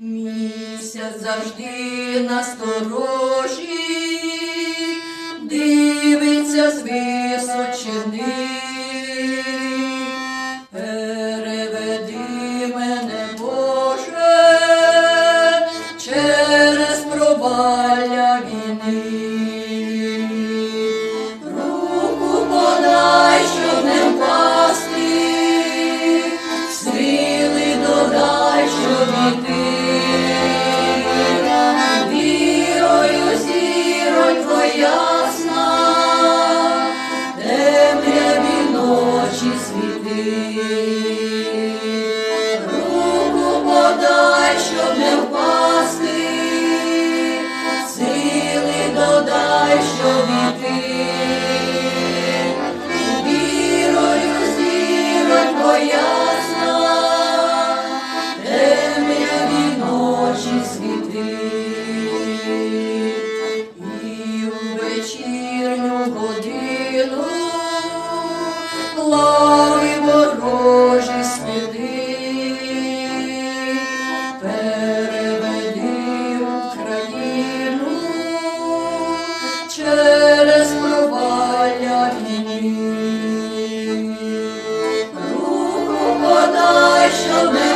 Місяць завжди насторожі, дивиться з височини. Руку подай, щоб не впасти, сили додай, щоб іти. Вірою зіронько ясна, темряві ночі світи. І у вечірню годину через провалля війни. Руку подай, щоб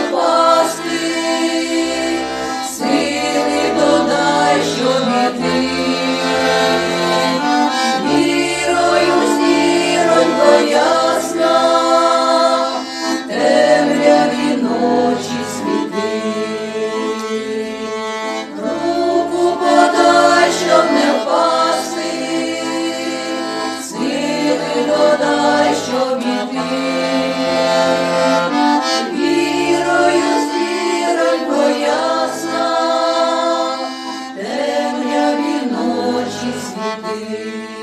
Amen.